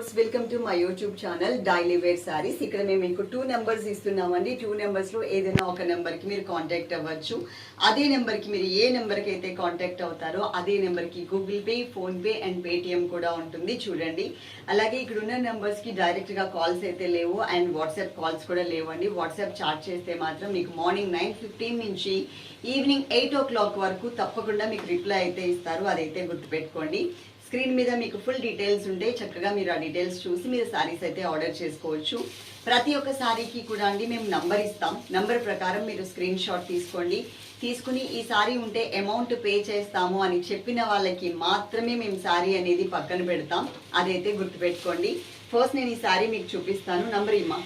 Viewers welcome to my YouTube channel daily wear saris ఇక్కడ మేము మీకు టూ నెంబర్స్ ఇస్తున్నామండి. టూ నెంబర్స్లో ఏదైనా ఒక నెంబర్కి మీరు కాంటాక్ట్ అవ్వచ్చు. అదే నెంబర్కి మీరు ఏ నెంబర్కి అయితే కాంటాక్ట్ అవుతారో అదే నెంబర్కి Google Pay PhonePe and Paytm కూడా ఉంటుంది. చూడండి. అలాగే ఇక్కడ ఉన్న నెంబర్స్కి డైరెక్ట్గా కాల్స్ అయితే లేవు అండ్ వాట్సాప్ కాల్స్ కూడా లేవండి. వాట్సాప్ చాట్ చేస్తే మాత్రం మీకు మార్నింగ్ నైన్ ఫిఫ్టీన్ నుంచి ఈవినింగ్ ఎయిట్ ఓ క్లాక్ వరకు తప్పకుండా మీకు రిప్లై అయితే ఇస్తారు. అదైతే గుర్తుపెట్టుకోండి. స్క్రీన్ మీద మీకు ఫుల్ డీటెయిల్స్ ఉంటే చక్కగా మీరు ఆ డీటెయిల్స్ చూసి మీరు సారీస్ అయితే ఆర్డర్ చేసుకోవచ్చు. ప్రతి ఒక్క సారీకి కూడా అండి మేము నంబర్ ఇస్తాం. నంబర్ ప్రకారం మీరు స్క్రీన్ షాట్ తీసుకోండి. తీసుకుని ఈ సారీ ఉంటే అమౌంట్ పే చేస్తాము అని చెప్పిన వాళ్ళకి మాత్రమే మేము సారీ అనేది పక్కన పెడతాం. అదైతే గుర్తుపెట్టుకోండి. ఫస్ట్ నేను ఈ సారీ మీకు చూపిస్తాను. నంబర్ ఇమ్మా.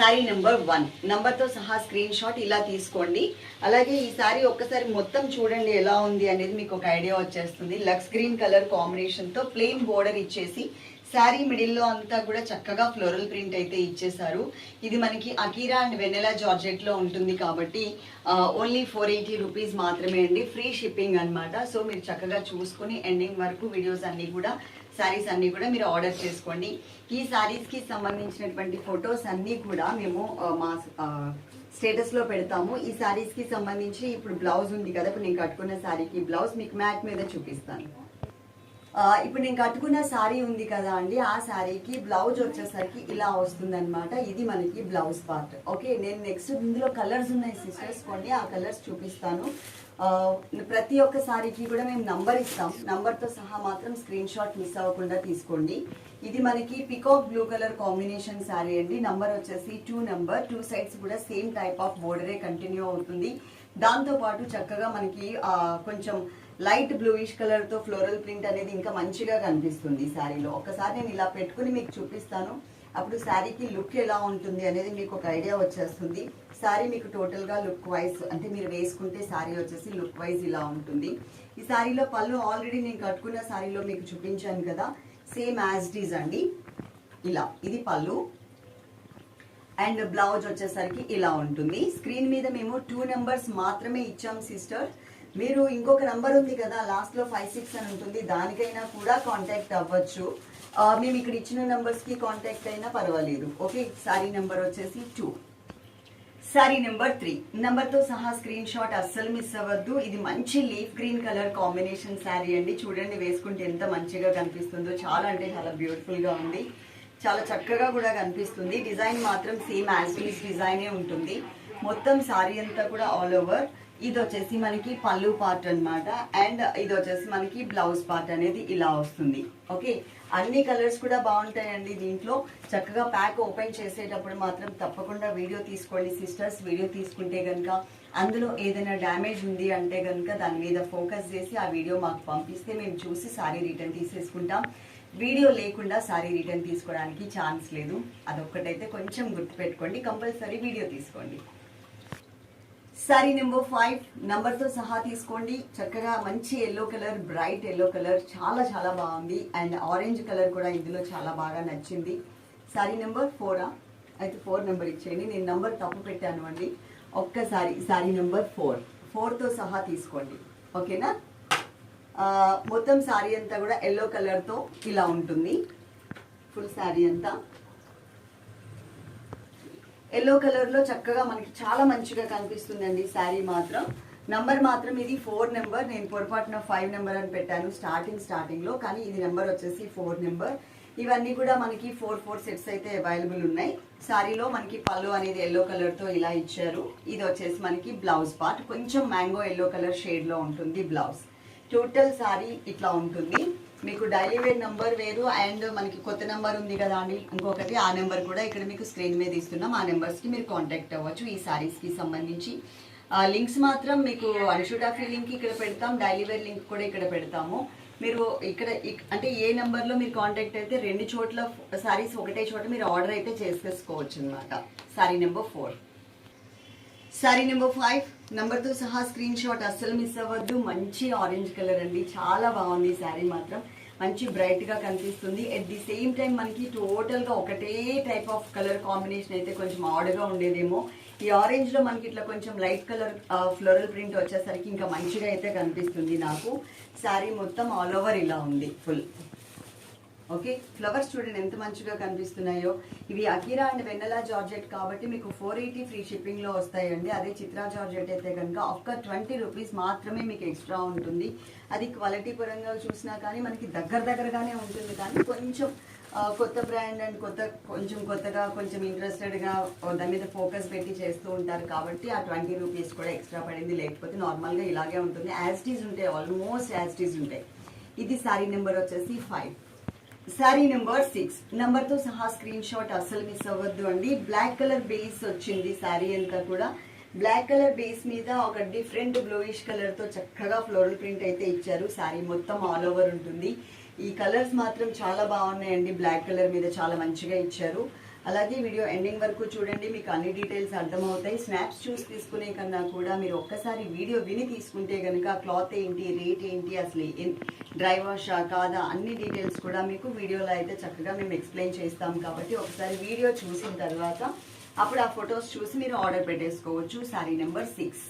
శారీ నెంబర్ వన్ నెంబర్తో సహా స్క్రీన్ షాట్ ఇలా తీసుకోండి. అలాగే ఈ శారీ ఒక్కసారి మొత్తం చూడండి ఎలా ఉంది అనేది మీకు ఒక ఐడియా వచ్చేస్తుంది. లక్స్ గ్రీన్ కలర్ కాంబినేషన్తో ప్లెయిన్ బోర్డర్ ఇచ్చేసి శారీ మిడిల్లో అంతా కూడా చక్కగా ఫ్లోరల్ ప్రింట్ అయితే ఇచ్చేసారు ఇది మనకి అకీరా అండ్ వెనెలా జార్జెట్లో ఉంటుంది కాబట్టి ఓన్లీ ఫోర్ ఎయిటీ రూపీస్ మాత్రమే అండి. ఫ్రీ షిప్పింగ్ అన్నమాట. సో మీరు చక్కగా చూసుకుని ఎండింగ్ వరకు వీడియోస్ అన్నీ కూడా శారీస్ అన్ని కూడా మీరు ఆర్డర్ చేసుకోండి. ఈ శారీస్కి సంబంధించినటువంటి ఫొటోస్ అన్ని కూడా మేము మా స్టేటస్లో పెడతాము. ఈ శారీస్కి సంబంధించి ఇప్పుడు బ్లౌజ్ ఉంది కదా ఇప్పుడు నేను కట్టుకున్న శారీకి బ్లౌజ్ మీకు మ్యాట్ మీద చూపిస్తాను. ఇప్పుడు నేను కట్టుకున్న శారీ ఉంది కదా అండి ఆ శారీకి బ్లౌజ్ వచ్చేసరికి ఇలా వస్తుంది ఇది మనకి బ్లౌజ్ పార్ట్. ఓకే నేను నెక్స్ట్ ఇందులో కలర్స్ ఉన్నాయి సిస్టర్స్ కొన్ని ఆ కలర్స్ చూపిస్తాను. ప్రతి ఒక్క సారీకి కూడా మేము నంబర్ ఇస్తాం. నంబర్తో సహా మాత్రం స్క్రీన్ షాట్ మిస్ అవ్వకుండా తీసుకోండి. ఇది మనకి peacock blue colour combination sari అండి. నంబర్ వచ్చేసి టూ నెంబర్. టూ సైడ్స్ కూడా సేమ్ టైప్ ఆఫ్ బోర్డరే కంటిన్యూ అవుతుంది. దాంతో పాటు చక్కగా మనకి కొంచెం లైట్ బ్లూయిష్ కలర్తో ఫ్లోరల్ ప్రింట్ అనేది ఇంకా మంచిగా కనిపిస్తుంది ఈ శారీలో. ఒకసారి నేను ఇలా పెట్టుకుని మీకు చూపిస్తాను. అప్పుడు శారీకి లుక్ ఎలా ఉంటుంది అనేది మీకు ఒక ఐడియా వచ్చేస్తుంది. సారీ మీకు టోటల్గా లుక్ వైజ్ అంటే మీరు వేసుకుంటే శారీ వచ్చేసి లుక్ వైజ్ ఇలా ఉంటుంది. ఈ శారీలో పళ్ళు ఆల్రెడీ నేను కట్టుకున్న శారీలో మీకు చూపించాను కదా సేమ్ యాజ్ డీజ్ అండి. ఇలా ఇది పళ్ళు. అండ్ బ్లౌజ్ వచ్చేసరికి ఇలా ఉంటుంది. స్క్రీన్ మీద మేము టూ నెంబర్స్ మాత్రమే ఇచ్చాం సిస్టర్. మీరు ఇంకొక నంబర్ ఉంది కదా లాస్ట్లో ఫైవ్ సిక్స్ అని ఉంటుంది దానికైనా కూడా కాంటాక్ట్ అవ్వచ్చు. మేము ఇక్కడ ఇచ్చిన నెంబర్స్కి కి కాంటాక్ట్ అయినా పర్వాలేదు. ఓకే సారీ నెంబర్ వచ్చేసి టూ. సారీ నెంబర్ త్రీ తో సహా స్క్రీన్ షాట్ అస్సలు మిస్ అవ్వద్దు. ఇది మంచి leaf green colour combination sari అండి. చూడండి వేసుకుంటే ఎంత మంచిగా కనిపిస్తుందో. చాలా అంటే చాలా బ్యూటిఫుల్గా ఉంది. చాలా చక్కగా కూడా కనిపిస్తుంది. డిజైన్ మాత్రం సేమ్ యాజ్ డిజైనే ఉంటుంది. మొత్తం శారీ అంతా కూడా ఆల్ ఓవర్ ఇది వచ్చేసి మనకి పళ్ళు పార్ట్ అన్నమాట. అండ్ ఇది వచ్చేసి మనకి బ్లౌజ్ పార్ట్ అనేది ఇలా వస్తుంది. ఓకే అన్ని కలర్స్ కూడా బాగుంటాయండి దీంట్లో. చక్కగా ప్యాక్ ఓపెన్ చేసేటప్పుడు మాత్రం తప్పకుండా వీడియో తీసుకోండి సిస్టర్స్ వీడియో తీసుకుంటే కనుక అందులో ఏదైనా డ్యామేజ్ ఉంది అంటే కనుక దాని మీద ఫోకస్ చేసి ఆ వీడియో మాకు పంపిస్తే మేము చూసి సారీ రిటర్న్ తీసేసుకుంటాం. వీడియో లేకుండా సారీ రిటర్న్ తీసుకోవడానికి ఛాన్స్ లేదు. అదొక్కటైతే కొంచెం గుర్తుపెట్టుకోండి. కంపల్సరీ వీడియో తీసుకోండి. సారీ నెంబర్ ఫైవ్తో సహా తీసుకోండి. చక్కగా మంచి yellow colour bright yellow colour చాలా చాలా బాగుంది. అండ్ ఆరెంజ్ కలర్ కూడా ఇందులో చాలా బాగా నచ్చింది. సారీ నెంబర్ ఫోరా అయితే ఫోర్ నెంబర్ ఇచ్చేయండి. నేను నెంబర్ తప్పు పెట్టాను అండి. ఒక్కసారి సారీ నెంబర్ ఫోర్ ఫోర్తో సహా తీసుకోండి. ఓకేనా? మొత్తం సారీ అంతా కూడా ఎల్లో కలర్తో ఇలా ఉంటుంది. ఫుల్ శారీ అంతా. ఎల్లో కలర్లో చక్కగా మనకి చాలా మంచిగా కనిపిస్తుందండి శారీ మాత్రం. నంబర్ మాత్రం ఇది ఫోర్ నెంబర్ నేను పొరపాటున ఫైవ్ నెంబర్ అని పెట్టాను స్టార్టింగ్ స్టార్టింగ్లో. కానీ ఇది నెంబర్ వచ్చేసి ఫోర్ నెంబర్ ఇవన్నీ కూడా మనకి ఫోర్ ఫోర్ సెట్స్ అయితే అవైలబుల్ ఉన్నాయి. శారీలో మనకి పళ్ళు అనేది ఎల్లో కలర్తో ఇలా ఇచ్చారు. ఇది వచ్చేసి మనకి బ్లౌజ్ పార్ట్ కొంచెం మ్యాంగో ఎల్లో కలర్ షేడ్లో ఉంటుంది బ్లౌజ్ టోటల్ సారీ ఇట్లా ఉంటుంది. మీకు డైలీ వేర్ నంబర్ వేరు అండ్ మనకి కొత్త నెంబర్ ఉంది కదా అండి ఇంకొకటి ఆ నెంబర్ కూడా ఇక్కడ మీకు స్క్రీన్ మీద ఇస్తున్నాం. ఆ నెంబర్స్కి మీరు కాంటాక్ట్ అవ్వచ్చు ఈ శారీస్కి సంబంధించి. లింక్స్ మాత్రం మీకు అన్షూటాఫీ లింక్ ఇక్కడ పెడతాం. డైలీ వేర్ లింక్ కూడా ఇక్కడ పెడతాము. మీరు ఇక్కడ అంటే ఏ నెంబర్లో మీరు కాంటాక్ట్ అయితే రెండు చోట్ల సారీస్ ఒకటే చోట మీరు ఆర్డర్ అయితే చేసేసుకోవచ్చు అనమాట sari number four. Sari number five. నెంబర్తో సహా స్క్రీన్ షాట్ అస్సలు మిస్ అవ్వద్దు. మంచి ఆరెంజ్ కలర్ అండి. చాలా బాగుంది శారీ మాత్రం. మంచి బ్రైట్గా కనిపిస్తుంది. ఎట్ ది సేమ్ టైం మనకి టోటల్గా ఒకటే టైప్ ఆఫ్ కలర్ కాంబినేషన్ అయితే కొంచెం ఆడగా ఉండేదేమో. ఈ ఆరెంజ్లో మనకి ఇట్లా కొంచెం లైట్ కలర్ ఫ్లోరల్ ప్రింట్ వచ్చేసరికి ఇంకా మంచిగా అయితే కనిపిస్తుంది నాకు. శారీ మొత్తం ఆల్ ఓవర్ ఇలా ఉంది. ఫుల్ ఓకే ఫ్లవర్స్ చూడండి ఎంత మంచిగా కనిపిస్తున్నాయో. ఇవి అకిరా అండ్ వెన్నెలా జార్జెట్ కాబట్టి మీకు ఫోర్ ఎయిటీ ఫ్రీ షిప్పింగ్లో వస్తాయండి. అదే చిత్రా జార్జెట్ అయితే కనుక ఒక్క ట్వంటీ రూపీస్ మాత్రమే మీకు ఎక్స్ట్రా ఉంటుంది. అది క్వాలిటీ పరంగా చూసినా కానీ మనకి దగ్గర దగ్గరగానే ఉంటుంది. కానీ కొంచెం కొత్త బ్రాండ్ అండ్ కొత్త కొంచెం కొత్తగా కొంచెం ఇంట్రెస్టెడ్గా దాని మీద ఫోకస్ పెట్టి చేస్తూ ఉంటారు కాబట్టి ఆ ట్వంటీ రూపీస్ కూడా ఎక్స్ట్రా పడింది. లేకపోతే నార్మల్గా ఇలాగే ఉంటుంది. యాజ్టీస్ ఉంటాయి ఆల్మోస్ట్ యాజ్టీస్ ఉంటాయి ఇది సారీ నెంబర్ వచ్చేసి ఫైవ్ శారీ నెంబర్ సిక్స్ నెంబర్తో సహా స్క్రీన్ షాట్ అస్సలు మిస్ అవ్వద్దు అండి. బ్లాక్ కలర్ బేస్ వచ్చింది సారీ అంతా కూడా. బ్లాక్ కలర్ బేస్ మీద ఒక డిఫరెంట్ బ్లూయిష్ కలర్తో చక్కగా ఫ్లోరల్ ప్రింట్ అయితే ఇచ్చారు. సారీ మొత్తం ఆల్ ఓవర్ ఉంటుంది. ఈ కలర్స్ మాత్రం చాలా బాగున్నాయండి. బ్లాక్ కలర్ మీద చాలా మంచిగా ఇచ్చారు. అలాగే వీడియో ఎండింగ్ వరకు చూడండి మీకు అన్ని డీటెయిల్స్ అర్థమవుతాయి. స్నాప్స్ చూసి తీసుకునే కన్నా కూడా మీరు ఒక్కసారి వీడియో విని తీసుకుంటే కనుక క్లాత్ ఏంటి రేట్ ఏంటి అసలు డ్రై వాషా కాదా అన్ని డీటెయిల్స్ కూడా మీకు వీడియోలో అయితే చక్కగా మేము ఎక్స్ప్లెయిన్ చేస్తాం. కాబట్టి ఒకసారి వీడియో చూసిన తర్వాత అప్పుడు ఆ ఫొటోస్ చూసి మీరు ఆర్డర్ పెట్టేసుకోవచ్చు. Sari number six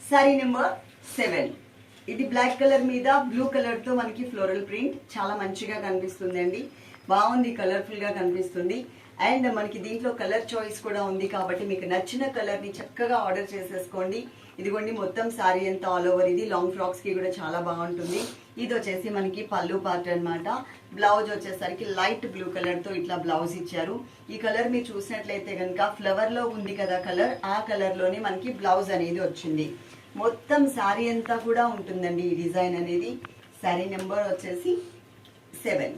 sari number seven ఇది బ్లాక్ కలర్ మీద బ్లూ కలర్తో మనకి ఫ్లోరల్ ప్రింట్ చాలా మంచిగా కనిపిస్తుందండి. బాగుంది కలర్ఫుల్గా కనిపిస్తుంది. అండ్ మనకి దీంట్లో కలర్ చాయిస్ కూడా ఉంది కాబట్టి మీకు నచ్చిన కలర్ని చక్కగా ఆర్డర్ చేసేసుకోండి. ఇదిగోండి మొత్తం సారీ అంతా ఆల్ ఓవర్ ఇది లాంగ్ ఫ్రాక్స్కి కూడా చాలా బాగుంటుంది. ఇది వచ్చేసి మనకి పళ్ళు పార్ట్ అన్నమాట. బ్లౌజ్ వచ్చేసరికి లైట్ బ్లూ కలర్తో ఇట్లా బ్లౌజ్ ఇచ్చారు. ఈ కలర్ మీరు చూసినట్లయితే కనుక ఫ్లవర్లో ఉంది కదా కలర్ ఆ కలర్లోనే మనకి బ్లౌజ్ అనేది వచ్చింది. మొత్తం శారీ అంతా కూడా ఉంటుందండి ఈ డిజైన్ అనేది. శారీ నెంబర్ వచ్చేసి సెవెన్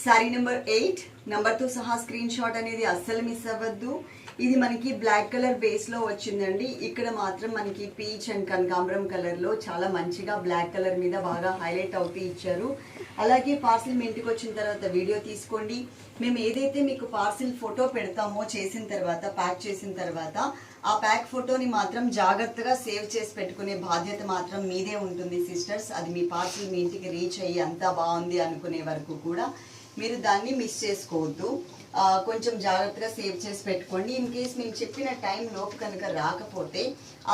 శారీ నెంబర్ ఎయిట్ నెంబర్తో సహా స్క్రీన్ షాట్ అనేది అస్సలు మిస్ అవ్వద్దు. ఇది మనకి బ్లాక్ కలర్ బేస్లో వచ్చిందండి. ఇక్కడ మాత్రం మనకి పీచ్ అండ్ కనకాంబరం కలర్లో చాలా మంచిగా బ్లాక్ కలర్ మీద బాగా హైలైట్ అవుతూ ఇచ్చారు. అలాగే పార్సిల్ మీ ఇంటికి వచ్చిన తర్వాత వీడియో తీసుకోండి. మేము ఏదైతే మీకు పార్సిల్ ఫోటో పెడతామో చేసిన తర్వాత ప్యాక్ చేసిన తర్వాత ఆ ప్యాక్ ఫోటోని మాత్రం జాగ్రత్తగా సేవ్ చేసి పెట్టుకునే బాధ్యత మాత్రం మీదే ఉంటుంది సిస్టర్స్ అది మీ పార్సిల్ మీ ఇంటికి రీచ్ అయ్యి అంతా బాగుంది అనుకునే వరకు కూడా. మీరు దాన్ని మిస్ చేసుకోవద్దు. కొంచెం జాగ్రత్తగా సేవ్ చేసి పెట్టుకోండి. ఇన్ కేస్ మేము చెప్పిన టైం లోపు కనుక రాకపోతే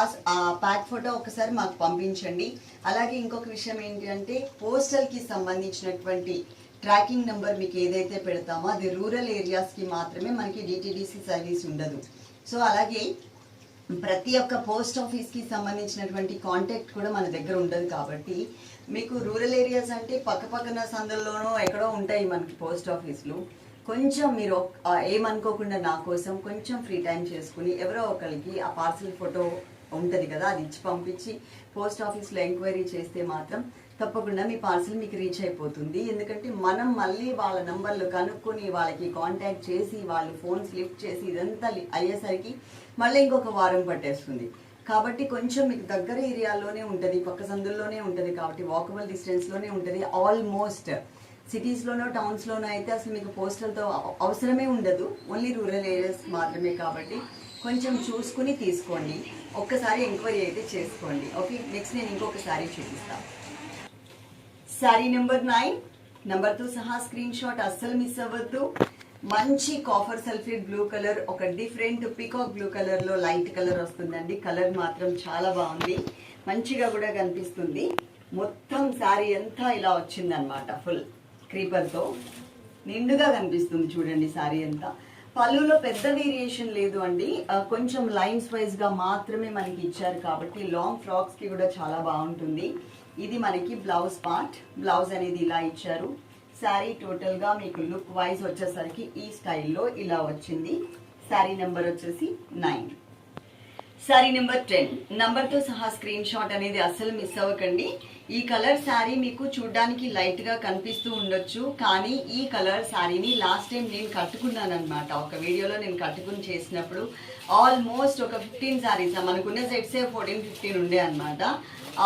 ఆ ఆ ప్యాక్ ఫోటో ఒకసారి మాకు పంపించండి. అలాగే ఇంకొక విషయం ఏంటంటే పోస్టల్కి సంబంధించినటువంటి ట్రాకింగ్ నెంబర్ మీకు ఏదైతే పెడతామో అది రూరల్ ఏరియాస్కి మాత్రమే మనకి డిటిడిసి సర్వీస్ ఉండదు. సో అలాగే ప్రతి ఒక్క పోస్ట్ ఆఫీస్కి సంబంధించినటువంటి కాంటాక్ట్ కూడా మన దగ్గర ఉండదు కాబట్టి మీకు రూరల్ ఏరియాస్ అంటే పక్క పక్కన సందుల్లోనూ ఎక్కడో ఉంటాయి మనకి పోస్ట్ ఆఫీసులు కొంచెం మీరు ఏమనుకోకుండా నా కోసం కొంచెం ఫ్రీ టైం చేసుకుని ఎవరో ఒకరికి ఆ పార్సల్ ఫోటో ఉంటుంది కదా అది ఇచ్చి పంపించి పోస్ట్ ఆఫీస్లో ఎంక్వైరీ చేస్తే మాత్రం తప్పకుండా మీ పార్సల్ మీకు రీచ్ అయిపోతుంది. ఎందుకంటే మనం మళ్ళీ వాళ్ళ నంబర్లు కనుక్కొని వాళ్ళకి కాంటాక్ట్ చేసి వాళ్ళు ఫోన్స్ లిఫ్ట్ చేసి ఇదంతా అయ్యేసరికి మళ్ళీ ఇంకొక వారం పట్టేస్తుంది. కాబట్టి కొంచెం మీకు దగ్గర ఏరియాలోనే ఉంటుంది పక్క సందుల్లోనే ఉంటుంది కాబట్టి వాకబుల్ డిస్టెన్స్లోనే ఉంటుంది ఆల్మోస్ట్ సిటీస్లోనో టౌన్స్లోనో అయితే అసలు మీకు పోస్టల్తో అవసరమే ఉండదు. ఓన్లీ రూరల్ ఏరియాస్ మాత్రమే కాబట్టి కొంచెం చూసుకుని తీసుకోండి. ఒక్కసారి ఎంక్వైరీ అయితే చేసుకోండి. ఓకే నెక్స్ట్ నేను ఇంకొకసారి చూపిస్తాను శారీ నెంబర్ నైన్ నెంబర్తో సహా స్క్రీన్ షాట్ అస్సలు మిస్ అవ్వద్దు. మంచి కాఫర్ సల్ఫేట్ బ్లూ కలర్ ఒక డిఫరెంట్ పికాక్ బ్లూ కలర్లో లైట్ కలర్ వస్తుందండి. కలర్ మాత్రం చాలా బాగుంది. మంచిగా కూడా కనిపిస్తుంది. మొత్తం శారీ అంతా ఇలా వచ్చిందనమాట ఫుల్ క్రీపర్తో. నిండుగా కనిపిస్తుంది చూడండి శారీ అంతా. పళ్ళులో పెద్ద వేరియేషన్ లేదు అండి. కొంచెం లైన్స్ వైజ్గా మాత్రమే మనకి ఇచ్చారు కాబట్టి లాంగ్ ఫ్రాక్స్కి కూడా చాలా బాగుంటుంది. ఇది మనకి బ్లౌజ్ పార్ట్ బ్లౌజ్ అనేది ఇలా ఇచ్చారు. శారీ టోటల్గా మీకు లుక్ వైజ్ వచ్చేసరికి ఈ స్టైల్లో ఇలా వచ్చింది. శారీ నెంబర్ వచ్చేసి నైన్ శారీ నెంబర్ టెన్ నంబర్తో సహా స్క్రీన్ షాట్ అనేది అస్సలు మిస్ అవ్వకండి. ఈ కలర్ శారీ మీకు చూడడానికి లైట్గా కనిపిస్తూ ఉండొచ్చు. కానీ ఈ కలర్ శారీని లాస్ట్ టైం నేను కట్టుకున్నాను అనమాట ఒక వీడియోలో నేను కట్టుకుని చేసినప్పుడు ఆల్మోస్ట్ ఒక ఫిఫ్టీన్ శారీస్ మనకున్న సెట్సే ఫోర్టీన్ ఫిఫ్టీన్ ఉండే అనమాట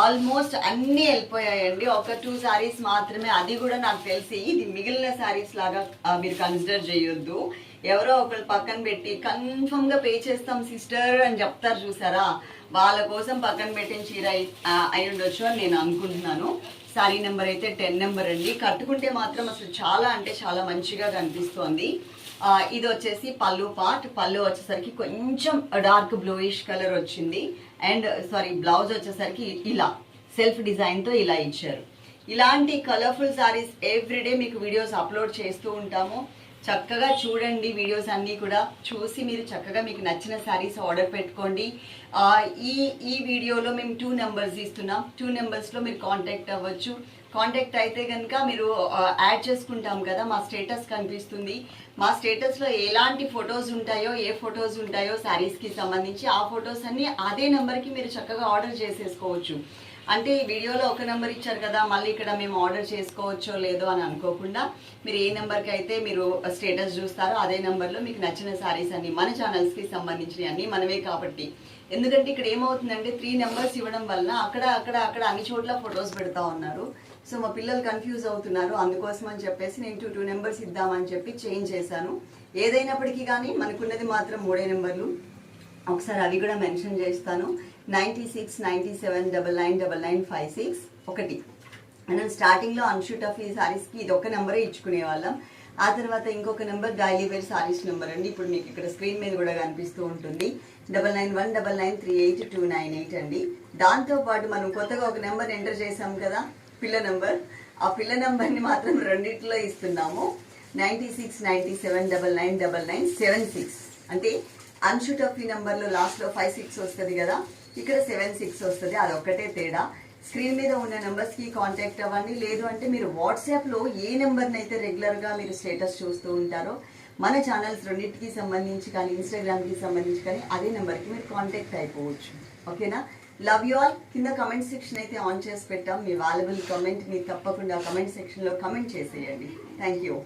ఆల్మోస్ట్ అన్నీ వెళ్ళిపోయాయండి. ఒక టూ శారీస్ మాత్రమే. అది కూడా నాకు తెలిసి ఇది మిగిలిన శారీస్ లాగా మీరు కన్సిడర్ చేయొద్దు. ఎవరో ఒకరు పక్కన పెట్టి కన్ఫర్మ్గా పే చేస్తాం సిస్టర్ అని చెప్తారు చూసారా? వాళ్ళ కోసం పక్కన పెట్టిన చీర అయి ఉండొచ్చు అని నేను అనుకుంటున్నాను. శారీ నెంబర్ అయితే టెన్ నెంబర్ అండి. కట్టుకుంటే మాత్రం అసలు చాలా అంటే చాలా మంచిగా కనిపిస్తోంది. ఇది వచ్చేసి పళ్ళు పార్ట్ పళ్ళు వచ్చేసరికి కొంచెం డార్క్ బ్లూయిష్ కలర్ వచ్చింది. అండ్ సారీ బ్లౌజ్ వచ్చేసరికి ఇలా సెల్ఫ్ డిజైన్తో ఇలా ఇచ్చారు. ఇలాంటి కలర్ఫుల్ సారీస్ ఎవ్రీడే మీకు వీడియోస్ అప్లోడ్ చేస్తూ ఉంటాము. చక్కగా చూడండి వీడియోస్ అన్నీ కూడా. చూసి మీరు చక్కగా మీకు నచ్చిన శారీస్ ఆర్డర్ పెట్టుకోండి. ఈ ఈ వీడియోలో మేము టూ నెంబర్స్ ఇస్తున్నాం. టూ నెంబర్స్లో మీరు కాంటాక్ట్ అవ్వచ్చు. కాంటాక్ట్ అయితే కనుక మీరు యాడ్ చేసుకుంటాం కదా మా స్టేటస్ కనిపిస్తుంది. మా స్టేటస్లో ఎలాంటి ఫొటోస్ ఉంటాయో ఏ ఫొటోస్ ఉంటాయో శారీస్కి సంబంధించి ఆ ఫొటోస్ అన్ని అదే నెంబర్కి మీరు చక్కగా ఆర్డర్ చేసేసుకోవచ్చు. అంటే ఈ వీడియోలో ఒక నెంబర్ ఇచ్చారు కదా మళ్ళీ ఇక్కడ మేము ఆర్డర్ చేసుకోవచ్చో లేదో అని అనుకోకుండా మీరు ఏ నెంబర్కి అయితే మీరు స్టేటస్ చూస్తారో అదే నెంబర్లో మీకు నచ్చిన శారీస్ అన్ని మన ఛానల్స్కి సంబంధించినవి అన్నీ మనమే కాబట్టి. ఎందుకంటే ఇక్కడ ఏమవుతుందంటే త్రీ నెంబర్స్ ఇవ్వడం వల్ల అక్కడ అక్కడ అక్కడ అన్ని చోట్ల ఫొటోస్ పెడతా ఉన్నారు. సో మా పిల్లలు కన్ఫ్యూజ్ అవుతున్నారు. అందుకోసం అని చెప్పేసి నేను టూ టూ నెంబర్స్ ఇద్దామని చెప్పి చేంజ్ చేశాను. ఏదైనప్పటికీ కానీ మనకున్నది మాత్రం మూడే నెంబర్లు. ఒకసారి అవి కూడా మెన్షన్ చేస్తాను. Ninety six ninety seven double nine double nine five six ఒకటి. మనం స్టార్టింగ్లో అన్షూట్ ఆఫ్ ఈ సారీస్కి ఇది ఒక నెంబరే ఇచ్చుకునే వాళ్ళం. ఆ తర్వాత ఇంకొక number daily wear sarees number అండి. ఇప్పుడు మీకు ఇక్కడ స్క్రీన్ మీద కూడా కనిపిస్తూ ఉంటుంది. Double nine one double nine three eight two nine eight అండి. దాంతో పాటు మనం కొత్తగా ఒక నెంబర్ ఎంటర్ చేసాం కదా. పిల్ల నెంబర్. ఆ పిల్ల నెంబర్ని మాత్రం రెండిట్లో ఇస్తున్నాము. Ninety six ninety seven double nine double nine seven six. అంటే అన్షుటఫీ ఆఫ్ ఈ నెంబర్లో లాస్ట్లో ఫైవ్ సిక్స్ వస్తుంది కదా? ఇక్కడ సెవెన్ సిక్స్ వస్తుంది. అది ఒక్కటే తేడా. స్క్రీన్ మీద ఉన్న నెంబర్స్కి కాంటాక్ట్ అవ్వండి. లేదు అంటే మీరు వాట్సాప్లో ఏ నెంబర్ని అయితే రెగ్యులర్గా మీరు స్టేటస్ చూస్తూ ఉంటారో మన ఛానల్స్ రెండింటికి సంబంధించి కానీ ఇన్స్టాగ్రామ్కి సంబంధించి కానీ అదే నెంబర్కి మీరు కాంటాక్ట్ అయిపోవచ్చు. ఓకేనా? లవ్ యూ ఆల్ కింద కమెంట్ సెక్షన్ అయితే ఆన్ చేసి పెట్టాం. మీ వాల్యుబుల్ కమెంట్ మీరు తప్పకుండా కమెంట్ సెక్షన్లో కమెంట్ చేసేయండి. Thank you